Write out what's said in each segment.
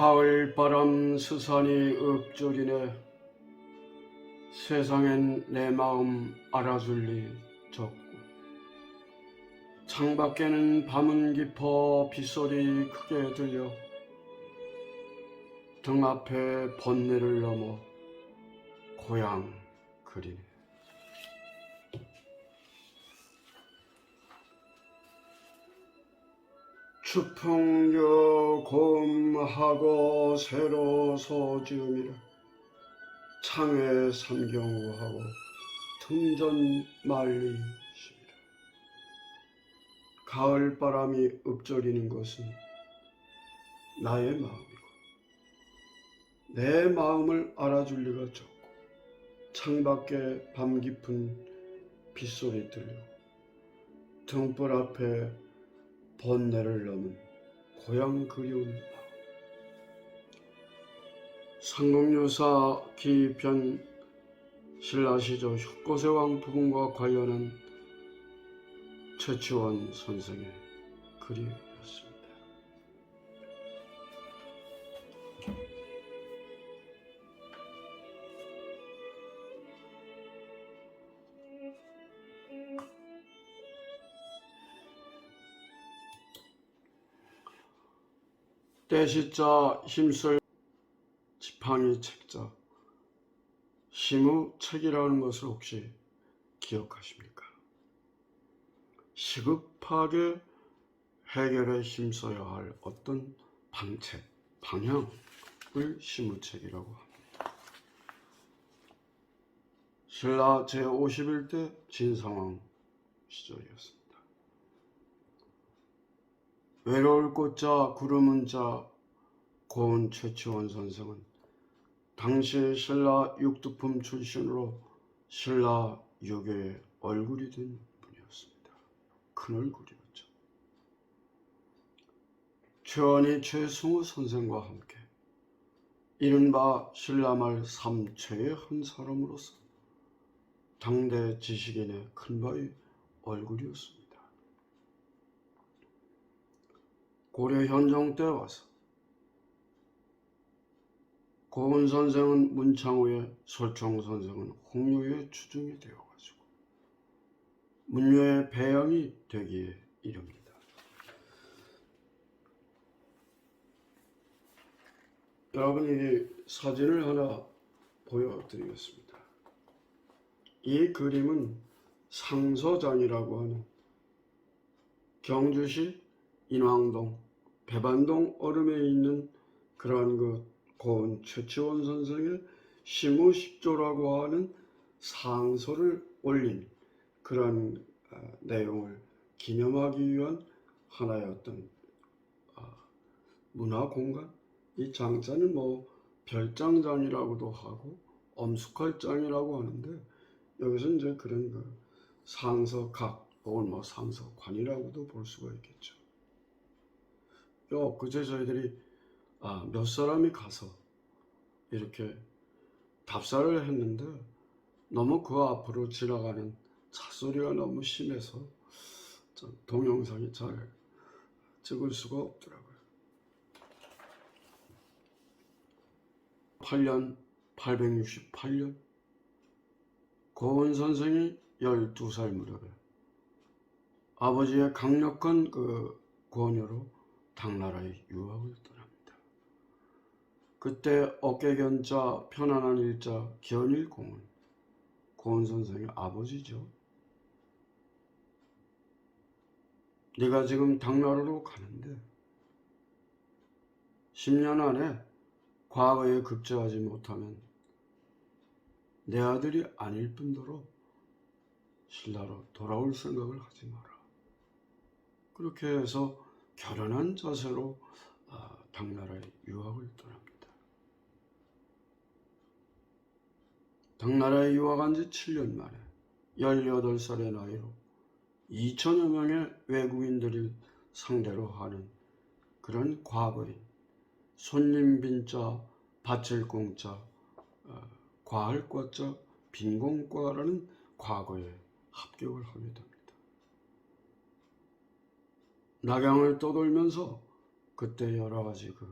가을 바람 스산이 읊조리네. 세상엔 내 마음 알아줄 리 적고. 창밖에는 밤은 깊어 빗소리 크게 들려. 등 앞에 번뇌를 넘어 고향 그리네 추풍여 곰하고 새로 소지음이라 창에 삼경우하고 등전 말리시리라 가을 바람이 읊조리는 것은 나의 마음이고 내 마음을 알아줄 리가 적고 창밖에 밤 깊은 빗소리 들려 등불 앞에 번뇌를 넘은 고향 마음 상공유사 기편 신라시조 효고세왕 부분과 관련한 최치원 선생의 글이었 때시자 힘쓸 지팡이 책자 심우 책이라는 것을 혹시 기억하십니까? 시급하게 해결에 힘써야 할 어떤 방책, 방향을 시무책이라고 합니다. 신라 제51대 진상왕 시절이었습니다. 외로울 꽃자 구름은 자 고은 최치원 선생은 당시 신라 육두품 출신으로 신라 유교의 얼굴이 된 분이었습니다. 큰 얼굴이었죠. 최원희 최승우 선생과 함께 이른바 신라말 삼최의 한 사람으로서 당대 지식인의 큰 바위 얼굴이었습니다. 고려 현종 때 와서 고은 선생은 문창호의 설총 선생은 홍유의 추중이 되어가지고 문묘의 배양이 되기에 이릅니다. 여러분 이 사진을 하나 보여드리겠습니다. 이 그림은 상서장이라고 하는 경주시 인왕동 배반동 얼음에 있는 그러한 그 고은 최치원 선생의 시무식조라고 하는 상소를 올린 그런 어, 내용을 기념하기 위한 하나의 어떤 어, 문화 공간 이 장자는 뭐 별장장이라고도 하고 엄숙할장이라고 하는데 여기서 이제 그런 그 상서각 혹은 뭐 상서관이라고도 볼 수가 있겠죠. 요 그제 저희들이 아, 몇 사람이 가서 이렇게 답사를 했는데 너무 그 앞으로 지나가는 차 소리가 너무 심해서 좀 동영상이 잘 찍을 수가 없더라고요. 8년 868년 고은 선생이 12살 무렵에 아버지의 강력한 그 권유로 당나라에 유학을 떠납니다. 그때 어깨견자 편안한 일자 견일공은 고은 선생의 아버지죠. 네가 지금 당나라로 가는데 10년 안에 과거에 급제하지 못하면 내 아들이 아닐 뿐더러 신라로 돌아올 생각을 하지 마라. 그렇게 해서 결연한 자세로 아, 당나라에 유학을 떠납니다. 당나라에 유학한 지 7년 만에 18살의 나이로 2천여 명의 외국인들을 상대로 하는 그런 과거인 손님 빈자, 바칠공자, 어, 과할 과자, 빈공과라는 과거에 합격을 하게 됩니다. 낙양을 떠돌면서 그때 여러 가지 그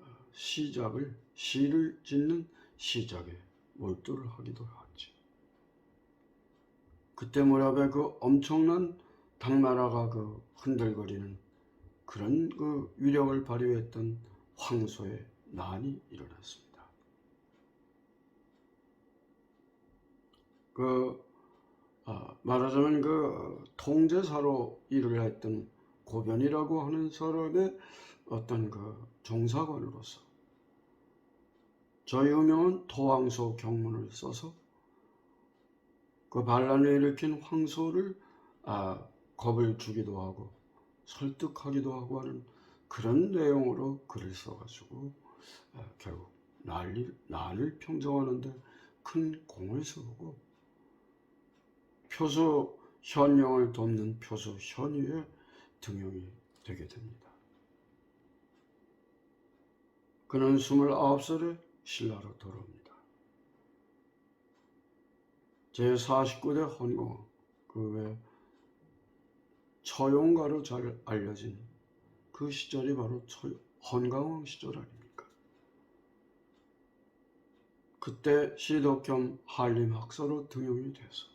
어, 시작을 시를 짓는 시작에 몰두를 하기도 하지. 그때 무렵에 그 엄청난 당나라가 그 흔들거리는 그런 그 위력을 발휘했던 황소의 난이 일어났습니다. 그 아, 말하자면 그 통제사로 일을 했던 고변이라고 하는 사람의 어떤 그 종사관으로서 저희 유명한 토황소 경문을 써서 그 반란을 일으킨 황소를 아, 겁을 주기도 하고 설득하기도 하고 하는 그런 내용으로 글을 써가지고 아, 결국 난리, 난을 평정하는데 큰 공을 세우고 표소 현령을 돕는 표소 현위의 등용이 되게 됩니다. 그는 29살에 신라로 돌아옵니다. 제49대 헌공, 그 외 처용가로 잘 알려진 그 시절이 바로 처, 헌강왕 시절 아닙니까? 그때 시독 겸 한림 학사로 등용이 돼서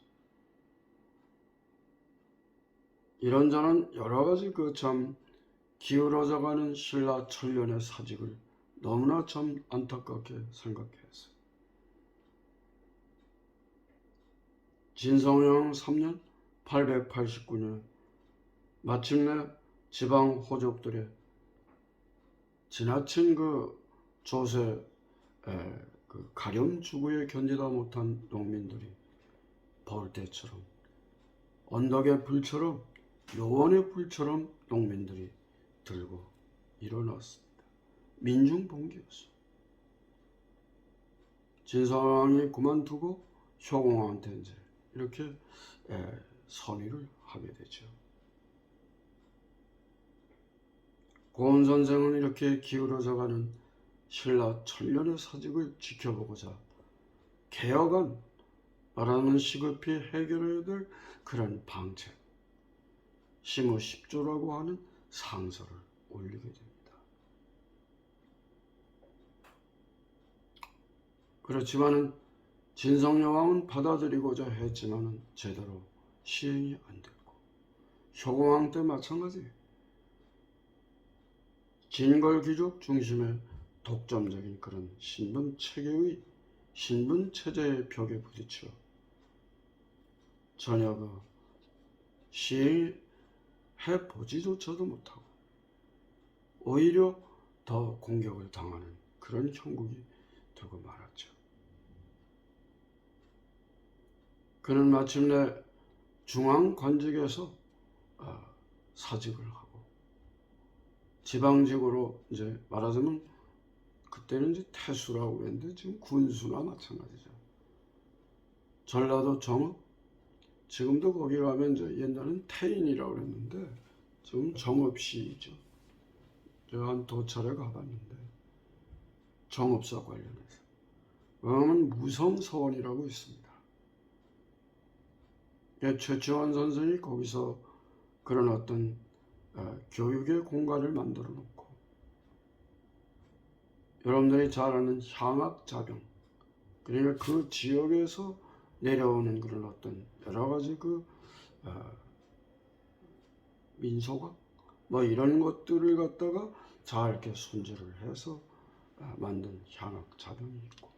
이런저런 여러 가지 그 참 기울어져가는 신라 천년의 사직을 너무나 참 안타깝게 생각했어요. 진성령 3년 889년 마침내 지방 호족들의 지나친 그 조세 에, 그 가렴 주구에 견디다 못한 농민들이 벌떼처럼 언덕의 불처럼 요원의 불처럼 농민들이 들고 일어났습니다. 민중봉기였어. 진사왕이 그만두고 효공왕한테 이제 이렇게 에, 선의를 하게 되죠. 고은 선생은 이렇게 기울어져가는 신라 천년의 사직을 지켜보고자 개혁안 말하는 시급히 해결해야 될 그런 방책 시무 10조라고 하는 상서를 올리게 됩니다. 그렇지만은 진성여왕은 받아들이고자 했지만은 제대로 시행이 안 됐고 효공왕 때 마찬가지 진걸 귀족 중심의 독점적인 그런 신분 체계의 신분 체제의 벽에 부딪혀 전혀 그 시행해 보지조차도 못하고 오히려 더 공격을 당하는 그런 형국이 되고 말았죠. 그는 마침내 중앙 관직에서 어, 사직을 하고 지방직으로 이제 말하자면 그때는 이제 태수라고 했는데 지금 군수나 마찬가지죠. 전라도 정읍 지금도 거기 가면 이제 옛날엔 태인이라고 그랬는데 지금 정읍시죠. 제가 한 도찰에 가봤는데 정읍사 관련해서 왜냐하면 무성서원이라고 있습니다. 예, 최치원 선생이 거기서 그런 어떤 어, 교육의 공간을 만들어 놓고 여러분들이 잘 아는 향악자병 그러니까 그 지역에서 내려오는 그런 어떤 여러 가지 그 어, 민소각 뭐 이런 것들을 갖다가 잘 이렇게 손질을 해서 어, 만든 향악자병이 있고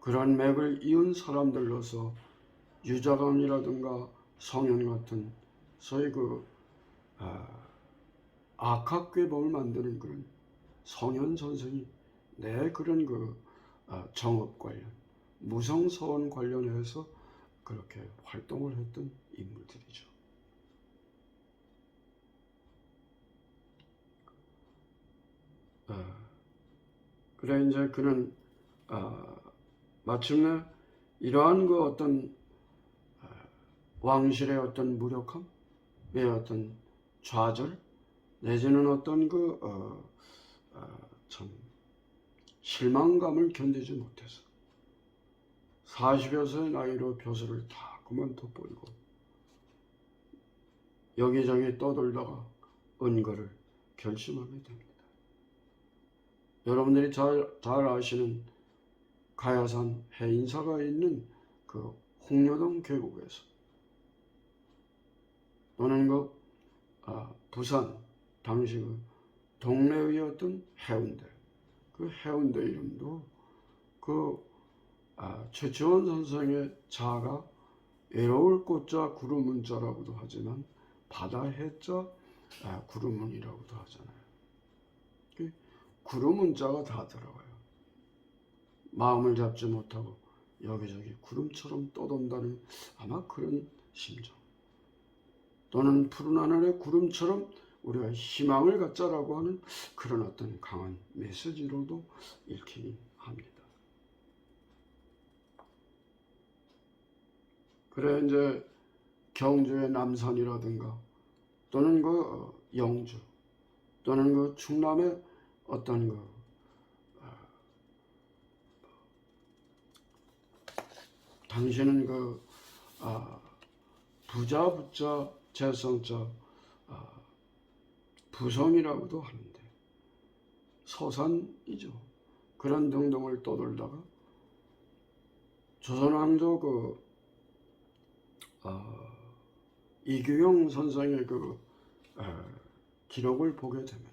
그런 맥을 이은 사람들로서 유자감이라든가 성현 같은 소위 그 아, 악학괴범을 만드는 그런 성현 선생이 내 그런 그 아, 정업 관련 무성서원 관련해서 그렇게 활동을 했던 인물들이죠. 아, 그래 이제 그는 아, 마침내 이러한 그 어떤 아, 왕실의 어떤 무력함, 의 어떤 좌절 내지는 어떤 그 어, 어, 참 실망감을 견디지 못해서 40여 세 나이로 벼슬을 다 그만둬버리고 여기저기 떠돌다가 은거를 결심하게 됩니다. 여러분들이 잘, 잘 아시는 가야산 해인사가 있는 그 홍려동 계곡에서 그 아, 부산 당시 그 동네의었던 해운대 그 해운대 이름도 그 아, 최치원 선생의 자가 외로울 꽃자 구름은 자라고도 하지만 바다 해자 아, 구름은이라고도 하잖아요. 그 구름은 자가 다 들어가요. 마음을 잡지 못하고 여기저기 구름처럼 떠돈다는 아마 그런 심정. 또는 푸른 하늘의 구름처럼 우리가 희망을 갖자라고 하는 그런 어떤 강한 메시지로도 읽히긴 합니다. 그래 이제 경주의 남산이라든가 또는 그 어, 영주 또는 그 충남의 어떤 그 어, 당신은 그 아, 부자 부자 재성자 아, 부성이라고도 하는데 서산이죠. 그런 등등을 떠돌다가 조선왕조 그 어, 이규영 선생의 그 어, 기록을 보게 되면은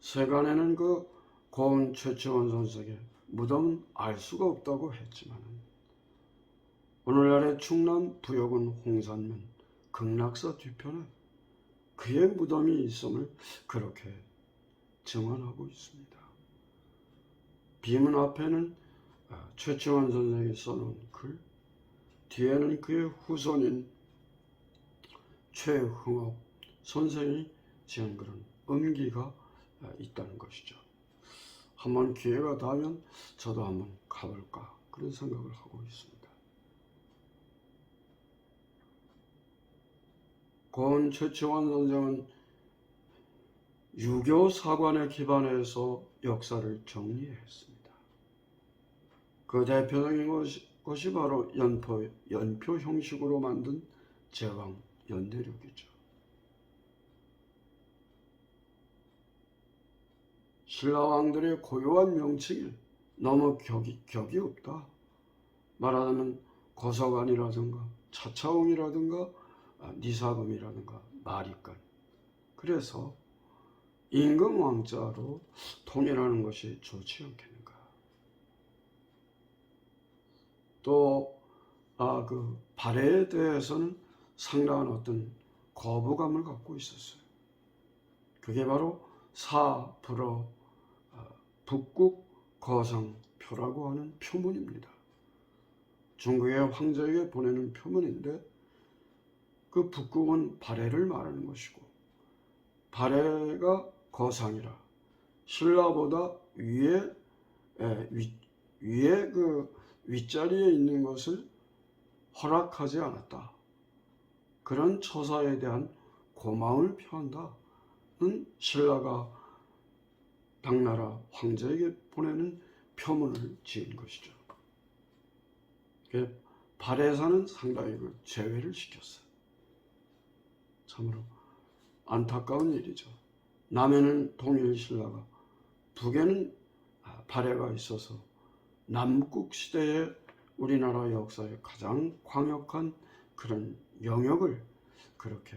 세간에는 그 고은 최치원 선생의 무덤은 알 수가 없다고 했지만은 오늘날의 충남 부여군 홍산면 극락사 뒤편에 그의 무덤이 있음을 그렇게 증언하고 있습니다. 비문 앞에는 아, 최치원 선생이 써놓은 글, 뒤에는 그의 후손인 최흥업 선생이 지은 그런 음기가 아, 있다는 것이죠. 한번 기회가 닿으면 저도 한번 가볼까 그런 생각을 하고 있습니다. 고은 최치원 선생은 유교 사관에 기반해서 역사를 정리했습니다. 그 대표적인 것이, 것이 바로 연포, 연표 형식으로 만든 제왕 연대륙이죠. 신라 왕들의 고요한 명칭에 너무 격이, 격이 없다. 말하자면 고서관이라든가 차차웅이라든가 아, 니사금이라든가 마리간 그래서 임금 왕자로 통일하는 것이 좋지 않겠는가. 또 아, 그 발해에 대해서는 상당한 어떤 거부감을 갖고 있었어요. 그게 바로 사, 불어, 아, 북국, 거성, 표라고 하는 표문입니다. 중국의 황제에게 보내는 표문인데 그 북극은 발해를 말하는 것이고 발해가 거상이라 신라보다 위에 에, 위, 위에 그 윗자리에 있는 것을 허락하지 않았다. 그런 처사에 대한 고마움을 표한다는 신라가 당나라 황제에게 보내는 표문을 지은 것이죠. 발해사는 상당히 그 제외를 시켰어요. 참으로 안타까운 일이죠. 남해는 통일 신라가 북에는 발해가 있어서 남국 시대에 우리나라 역사의 가장 광역한 그런 영역을 그렇게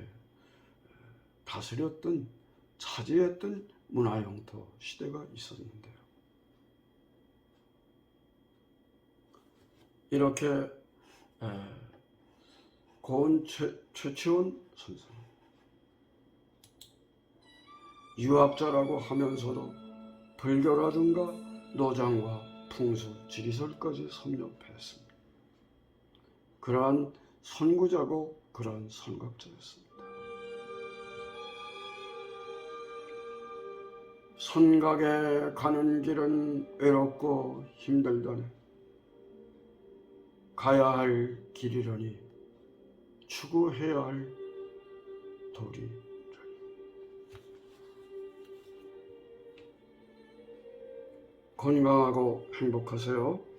다스렸던 차지했던 문화 영토 시대가 있었는데요. 이렇게 고은 최, 최치원 선생 유학자라고 하면서도 불교라든가 노장과 풍수, 지리설까지 섭렵했습니다. 그러한 선구자고 그러한 선각자였습니다. 선각에 가는 길은 외롭고 힘들다네. 가야 할 길이라니 추구해야 할 도리. 건강하고 행복하세요.